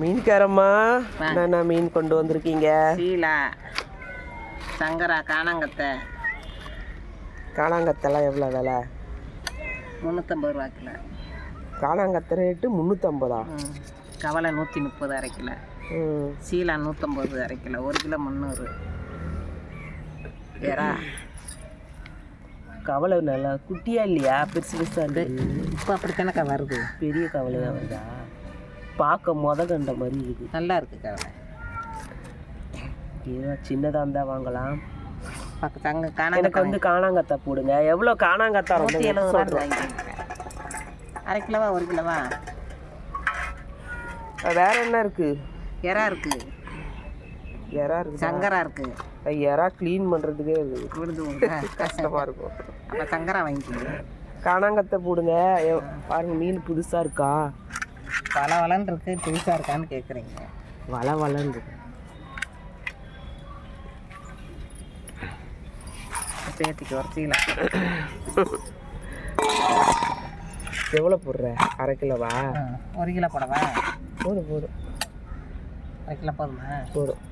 மீன்காரம்மா. என்னென்ன மீன் கொண்டு வந்திருக்கீங்க? சீலா சங்கரா காணாங்கத்தை காணாங்கத்தெல்லாம் எவ்வளோ விலை? முந்நூற்றம்பது ரூபா கிலோ. காணாங்கத்தை ரேட்டு முந்நூற்றம்பதா. கவலை நூற்றி முப்பது அரை கிலோ. சீலா நூற்றம்பது அரை கிலோ. ஒரு கிலோ முந்நூறு. வேறா கவலை நல்லா குட்டியா இல்லையா? பெருசு பெருசா இருக்கு இப்போ அப்படித்தானக்கா வருது? பெரிய கவலையா வருதா? பார்க்க மொத கண்ட மாதிரி இருக்குது. நல்லா இருக்கு கவலை ஏதோ சின்னதாக இருந்தால் வாங்கலாம். எனக்கு வந்து காணாங்கத்தா போடுங்க. எவ்வளோ காணாங்கத்தா நூற்றி எழுபது ரூபா அரை கிலோவா ஒரு கிலோவா? வேற என்ன இருக்கு? எறா இருக்கு. எறா இருக்கு சங்கரா இருக்கு. எறா க்ளீன் பண்ணுறதுக்கே விழுந்து. கஷ்டமாக இருக்கும். அப்போ சங்கரா வாங்கிக்கோங்க. காணாங்கத்தை போடுங்க. பாருங்க மீன் புதுசாக இருக்கா? பல வளன்னு இருக்கு புதுசாக இருக்கான்னு கேட்குறீங்க வள வளன்னு இருக்கு. பேத்திக்கு ஒரு சீலை. எவ்வளோ போடுற? அரை கிலோவா? ஒரு கிலோ போடவா? போடும் போடும் அரை கிலோ போதுமா? போடும்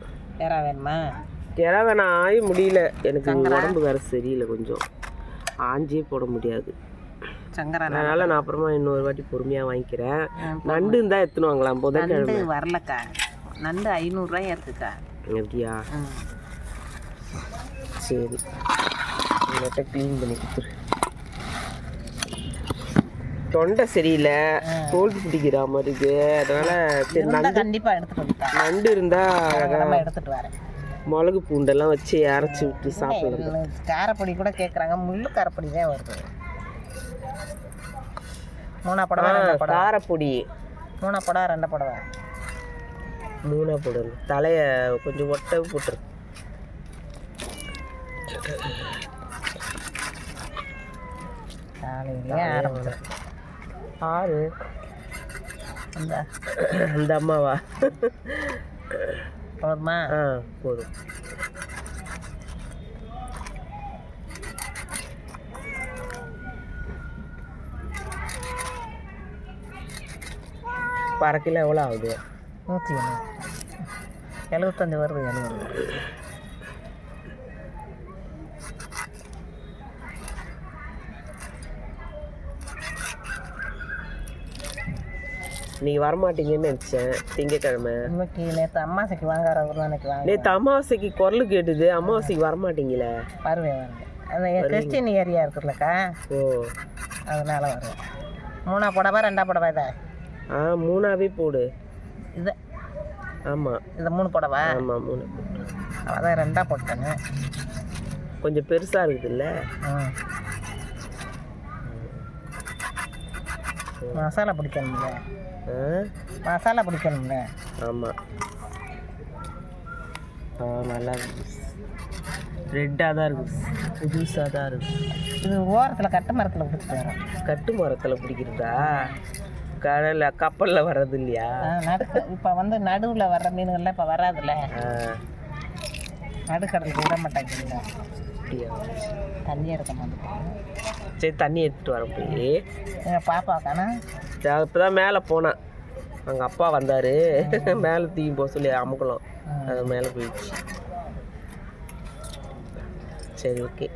வேறா வேணுமா? எறா வேணாம் ஆய முடியல. எனக்கு உடம்பு வேற சரியில்லை கொஞ்சம். ஆஞ்சே போட முடியாது. சங்கரா அதனால நான் அப்புறமா இன்னொரு வாட்டி பொறுமையாக வாங்கிக்கிறேன். நண்டு இருந்தால் எடுத்துன்னு வாங்கலாம் புதன்கிழமை நண்டு வரலக்கா. நண்டு ஐநூறுரூவாயா இருக்குக்கா. எப்படியா ம். சரி. உங்கள்கிட்ட க்ளீன் பண்ணி கொடுத்துரு. தொண்டை சரியில்லை. தோல் பிடிக்கிற மாதிரி இருக்கு. அதனால சரி இருந்தா கண்டிப்பாக எடுத்துட்டு வந்துட்டா. நண்டு இருந்தா நம்ம எடுத்துட்டு வரேன். மிளகு பூண்டெல்லாம் வச்சு அரைச்சி விட்டு சாப்பிடலாம் காரப்பொடி கூட கேட்குறாங்க முள்ளு காரப்பொடி தான் வருது. மூணா புடவை ரெண்டா புடவை? காரப்பொடி. மூணா புடவை ரெண்டா புடவை? மூணா போடணும் தலைய கொஞ்சம் ஒட்ட போட்டுரு. ஆறு. அந்த அந்த அம்மாவா? போதுமா? ஆ போதும். இப்போ அரை கிலோ எவ்வளோ ஆகுது? நூற்றி ஒன்று எழுபத்தஞ்சு வருது எழுபது நீங்கள் வரமாட்டீங்கன்னு நினச்சேன். திங்கக்கிழமை இன்னைக்கு நேற்று அம்மாசைக்கு வாங்குறவர் தான் எனக்கு வாங்க நேற்று அமாவாசைக்கு குரல் கேட்டுது. அமாவாசைக்கு வரமாட்டீங்களே? வருவேன் வருவேன். அந்த கிறிஸ்டின் ஏரியா இருக்குல்லக்கா. ஓ. அதனால வருவேன். மூணா புடவை ரெண்டா புடவை இதை ஆ மூணாவே போடு. இது. ஆமாம் இது மூணு புடவை? ஆமாம் மூணு. அதான் ரெண்டா போட்டேன்னு. கொஞ்சம் பெருசாக இருக்குதுல்ல? மசாலா பிடிக்கணும்ல? மசாலா பிடிக்கணும்ல? ஆமாம் ஆ நல்லா ரெட்டாக தான் இருக்குது புதுசாக தான் இருக்குது இது ஓரத்தில் கட்டு மரத்தில் வரோம். கட்டு மரத்தில் பிடிக்கிறதா? கடலில் கப்பலில் வர்றது இல்லையா நடுக்க இப்போ வந்து நடுவில் வர்ற மீன்கள்லாம் இப்போ வராதுல்ல? நடுக்கடலுக்கு விட மாட்டாங்க அப்படியா? தண்ணி எடுக்க மாட்டேன். சரி தண்ணி எடுத்துட்டு வரேன் போய். எங்கள் பாப்பாக்கானா இப்போ தான் மேலே போனேன் அங்கே அப்பா வந்தார். மேலே தீ போக சொல்லி அமுக்கலாம் அது மேலே போயிடுச்சு. சரி ஓகே.